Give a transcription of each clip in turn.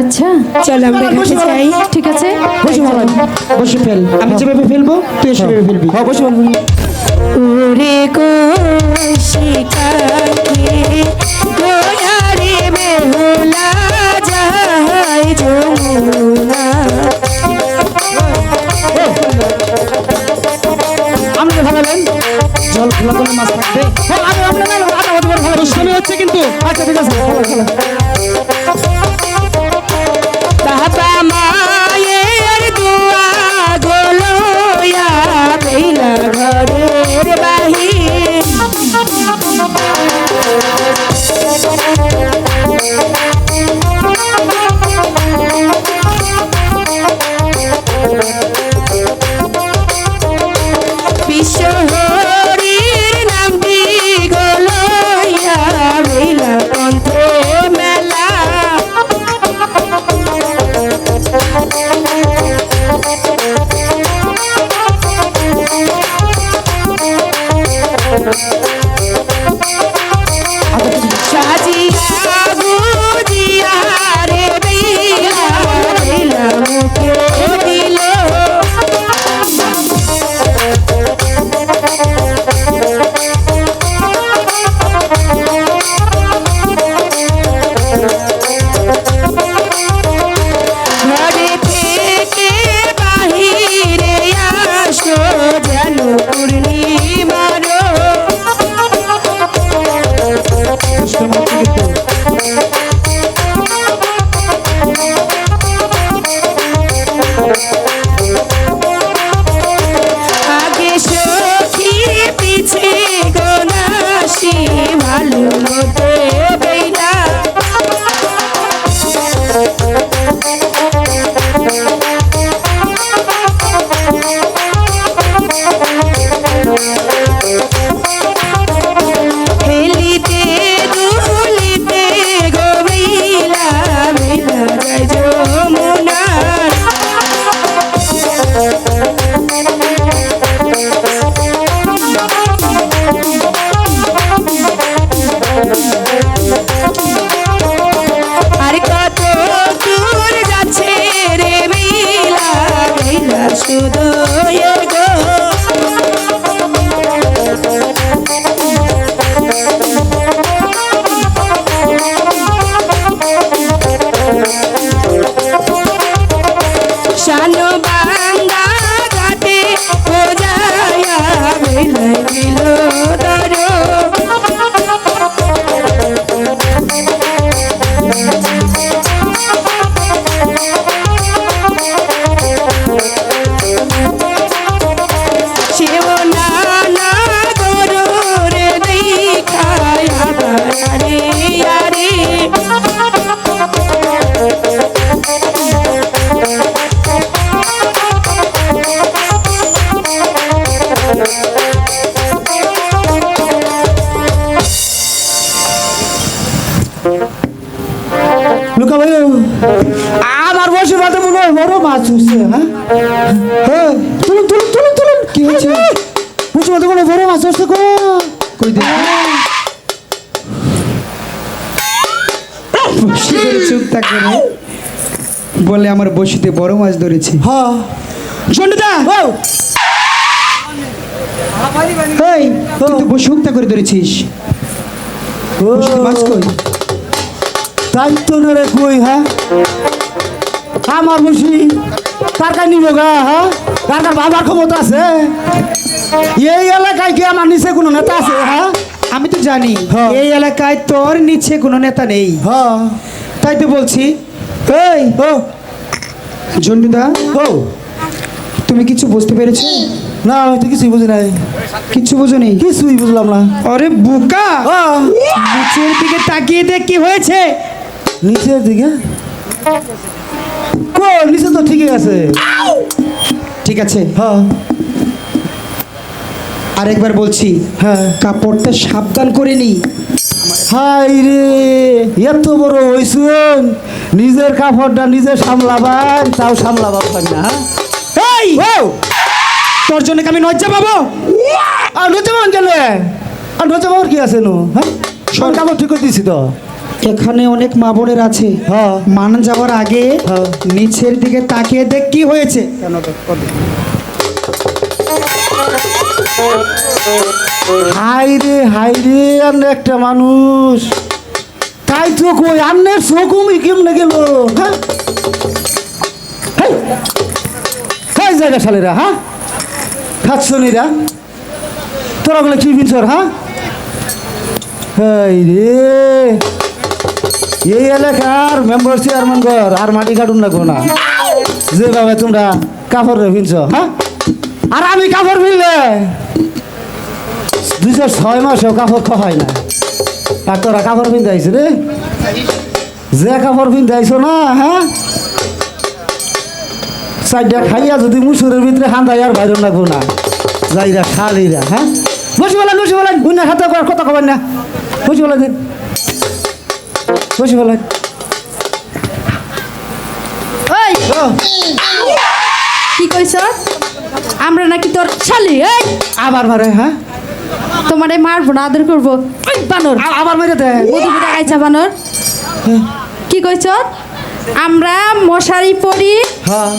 আচ্ছা চল আমরা ঘাটে যাই ঠিক আছে? বসে ফেল বসে ফেল। আমি যেভাবে ফেলব তুই সেভাবে ফেলবি। হ্যাঁ বসে বল ওরে কোশিকাকে দয়ারে হ্যাঁ তুলুন তুলুন তুলুন তুলুন। কি হয়েছে? কোনো বড় মাছ উঠছে কো কই? দে? চুপ থাকে রে বলে আমার বসিতে বড় মাছ ধরেছি। হ্যাঁ সন্ধ্যা ও। এই তুই তো বসে হুক্তা করে ধরেছিস। মাছ কই? তাই তো না রে কই হ্যাঁ? আমার বসি। কার নিব গা হ্যাঁ কার বাবার ক্ষমতা আছে। এই এলাকায় কি আমার নিচে কোনো নেতা আছে হ্যাঁ আমি তো জানি। এই এলাকায় তোর নিচে কোনো নেতা নেই। হ্যাঁ তাই তো বলছি এই ও। ঝন্ডুদা ও। তুমি কিছু বুঝতে পেরেছ? না আমি তো কিছুই বুঝি নাই। কিছু বুঝো নেই কিছুই বুঝলাম না। আরে বোকা! নিচের দিকে তাকিয়ে দেখ কি হয়েছে। নিচের দিকে? নিচে তো ঠিকই আছে। ঠিক আছে হ্যাঁ। আরেকবার বলছি হ্যাঁ। কাপড়টা সাবধান করে নি হাই রে এত বড় হইছুন নিজের কাপড়টা নিজে সামলাবার তাও সামলাবার পারি না হ্যাঁ? এই! তোর জন্য আমি লজ্জা পাবো? আর নচে মান গেলে আর নচে পাওয়ার কি আছে নো হ্যাঁ? সব কাপড় ঠিক করে দিছি তো। এখানে অনেক মা বোনের আছে। হ্যাঁ। মান যাওয়ার আগে হ্যাঁ। নিচের দিকে তাকিয়ে দেখ কি হয়েছে। হাই রে হাই রে একটা মানুষ। তাই তো কই আন্নের চোখুমি কেমনে গেল? হ্যাঁ? হেই, হেই জায়গা শালেরা হ্যাঁ? খাচ্ছনিরা তোরা বলে কি বিনছর হ্যাঁ? এই রে! এই এলাকার মেম্বার চেয়ারম্যান ঘর, আর মাটি কাটুন লাগবো না যেভাবে তোমরা কাপড় ভিনছ হ্যাঁ? আর আমি কাপড় ভিনলে দুই চার ছয় মাসেও কাপড় খাওয়াই না। আর তোরা কাপড় পিন্ধাইছ রে? যে কাপড় পিন্ধাইছ না হ্যাঁ? চারটা খাইয়া যদি মুসুরের ভিতরে হান্দাই আর বাইরে লাগবো না যাইরা, খালিরা হ্যাঁ? বসে বলেন বসে বলেন গুন্না খাতে কথা কবেন না। বসে বলেন। বসে ওই কি কইছ? আমরা নাকি তোর শালি এই! আবার মারে হ্যাঁ? তোমারে মারবো না আদর করব। বানর! আবার মেরে দে। মধু পিঠা খাইছা বানর। কি কইছ? আমরা মশারি পরি হ্যাঁ।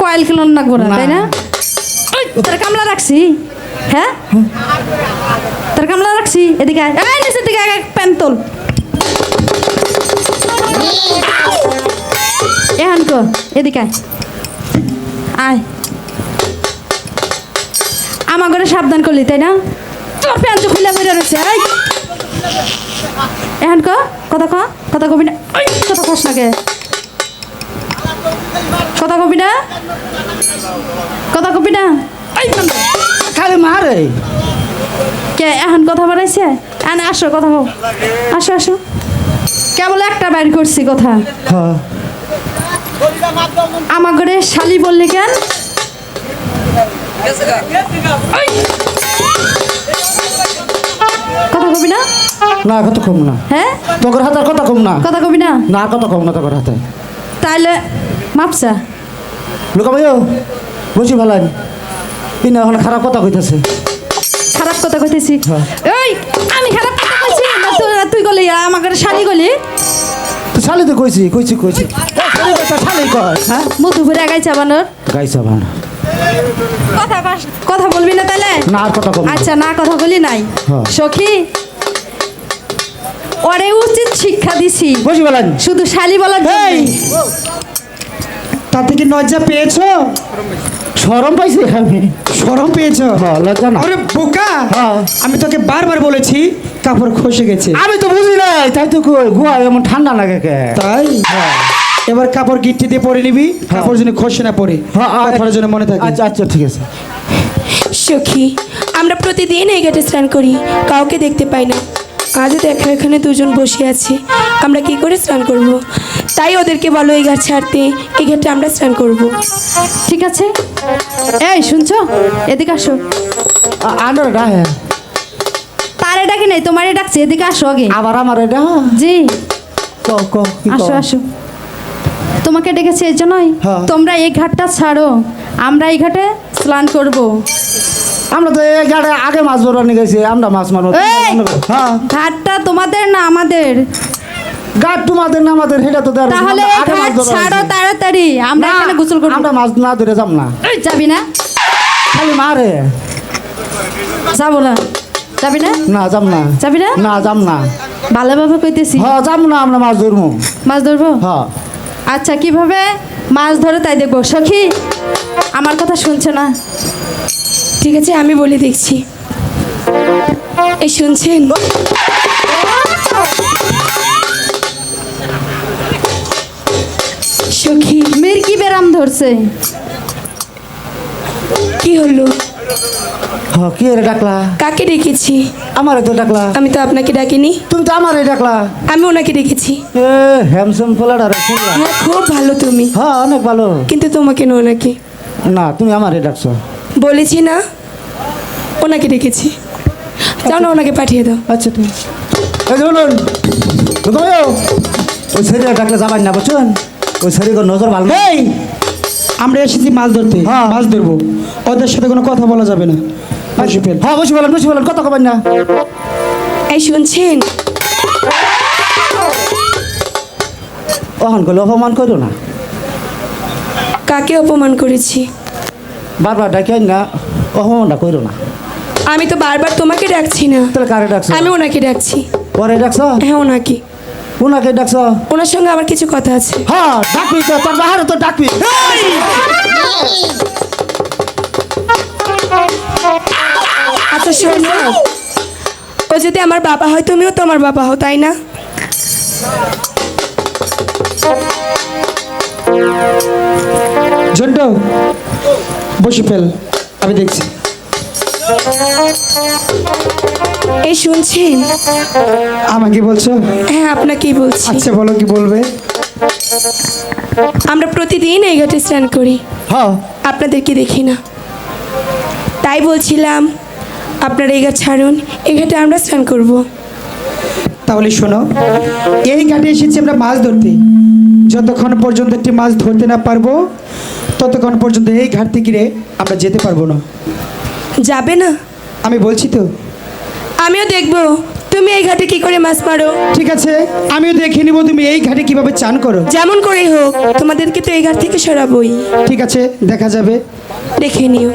কয়েল লাগবো না না। তাই না? তোর কামলা রাখছি। হ্যাঁ? তোর কামলা রাখছি এদিকে আয়। এই নিচের দিকে আয়, প্যান্ট তোল। এহান কো এদিকে আয়। আমার ঘরে সাবধান করলি তাই না? তোর প্যান্ট খুলে বেরো রয়েছে এহান ক কথা ক কথা কবি না কথা কস না কে। কথা কবি না? কথা কবি না? খালি মারে? কে এখন কথা বাড়াইছে? এনে আসো কথা হোক আসো আসো। কেবল একটা বাইর করছি কথা। হ্যাঁ। আমার ঘরে শালি বললি কেন? কথা কবি না? না কত কম না। হ্যাঁ? তোর হাতে কত কম না। কথা কবি না? না কত কম না তোর হাতে। তাইলে মাপসা লোকা ভাইও বুঝি ভালাই ইনি এখন খারাপ কথা কইতেছে। খারাপ কথা কইতেছি। হ্যাঁ। এই আমি খারাপ কথা তুই- গলি আমার ঘরে শালি গলি? তো শালি তো কইছি কইছি কইছি। শালি কই শালি কয়। হ্যাঁ? মুতু ঘুরে গাইছা বানর? গাইছা ভান কথা বাস- কথা বলবি না তাহলে? না আর কথা কম আচ্ছা না কথা বলি নাই। হ্যাঁ। সখী ওরে উচিত শিক্ষা দিছি। বুঝি ভালাই শুধু শালি বলার। তাতে কি লজ্জা পেয়েছ? শরম পাইছি আমি সরম পেয়েছ? হ্যাঁ, লজ্জা না। আরে বোকা! হ্যাঁ। আমি তোকে বারবার বলেছি কাপড় খসে গেছে। আমি তো বুঝি নাই তাই তো কই গোয়া এমন ঠান্ডা লাগে কে? তাই? এবার কাপড় গিট্টি দিয়ে পরে নিবি কাপড় যেন খসে না পরে হ্যাঁ, আ- পরার জন্য মনে থাকে। আচ্ছা আচ্ছা ঠিক আছে। সখী আমরা প্রতিদিন এই ঘাটে স্নান করি কাউকে দেখতে পাই না। আজও দেখা এখানে দুজন বসে আছি আমরা কি করে স্নান করব। তাই ওদেরকে বলো এই ঘাট ছাড়তে এই ঘাটে আমরা স্নান করব। ঠিক আছে। এই শুনছো? এদিকে আসো। আন্ডার ডাহে তারে ডাকে নাই তোমারে ডাকছে এদিকে আসো আগে। আবার আমার এটা জি? আসো আসো। তোমাকে ডেকেছে এই জন্যই। হ্যাঁ। তোমরা এই ঘাটটা ছাড়ো আমরা এই ঘাটে স্নান করব। আমরা তো এই ঘাটে আগে মাছ ধরা নিয়ে গেছি আমরা মাছ মারবো। হ্যাঁ। ঘাটটা তোমাদের না আমাদের? ঘাট তোমাদের না আমাদের সেটা তো তাহলে ঘাট ছাড়ো তাড়াতাড়ি আমরা এখানে গোসল করব। আমরা মাছ না ধরে যাব না। এই, যাবি না? খালি মারে। যাব না। যাবি না? না যাব না। যাবি না? না যাব না। ভালোভাবে কইতেছি। হ্যাঁ যাব না আমরা মাছ ধরবো। মাছ ধরবো? হ্যাঁ। আচ্ছা কীভাবে মাছ ধরে তাই দেখব? সখী আমার কথা শুনছে না। ঠিক আছে আমি বলে দেখছি। এই শুনছেন? সখী মির্কি বেরাম ধরছে? কি হলো? কি রে ডাকলা? কাকে ডেকেছি? আমারে তো ডাকলা। আমি তো আপনাকে ডাকিনি। তুমি তো আমারে ডাকলা। আমি ওনাকে ডেকেছি। এ হ্যামসম ফলাটা শুনলা? হ্যাঁ খুব ভালো তুমি। হ্যাঁ অনেক ভালো। কিন্তু তোমাকে না ওনাকে। না তুমি আমারে ডাকছো। বলেছি না ওনাকে ডেকেছি। যাও না ওনাকে পাঠিয়ে দাও। আচ্ছা যে বলুন ওই শরীরে ডাকলে যাবেন না বুঝছেন? ওই শরীরে নজর ভালো না। আমরা এসেছি মাছ ধরতে। হ্যাঁ। মাছ ধরবো। ওদের সাথে কোনো কথা বলা যাবে না। বসে ফেল। হ্যাঁ বসে বসে কবেন না। এই শুনছেন? অহন করলে অপমান করো না? কাকে অপমান করেছি? বারবার ডাকে না অপমানটা করো না। আমি তো বারবার তোমাকে ডাকছি না। তাহলে কারে ডাকছো? আমি ওনাকে ডাকছি। পরে ডাকছো? হ্যাঁ ওনাকে। উনাকে ডাকছো? ওনার সঙ্গে আমার কিছু কথা আছে। হ্যাঁ ডাকবি তো তোর বাহারে তো ডাকবি। আচ্ছা শোনো। ও যদি আমার বাবা হয় তুমিও তো আমার বাবা হও তাই না? ঝন্টু বসে ফেল আমি দেখছি। এই শুনছেন আমাকে বলছো? হ্যাঁ আপনাকেই বলছি। আচ্ছা বলো কি বলবে? আমরা প্রতিদিন এই ঘাটে স্নান করি। হ্যাঁ। আপনাদেরকে দেখি না। তাই বলছিলাম আপনারা এই ঘাট ছাড়ুন এই ঘাটে আমরা স্নান করব। তাহলে শোনো এই ঘাটে এসেছি আমরা মাছ ধরতে। যতক্ষণ পর্যন্ত একটি মাছ ধরতে না পারব ততক্ষণ পর্যন্ত এই ঘাট থেকে আমরা যেতে পারব না। যাবে না? আমি বলছি তো। আমিও দেখব তুমি এই ঘাটে কি করে মাছ মারো? ঠিক আছে আমিও দেখে নিব তুমি এই ঘাটে কীভাবে চান করো। যেমন করেই হোক তোমাদেরকে তো এই ঘাট থেকে সরাবই। ঠিক আছে দেখা যাবে। দেখে নিও।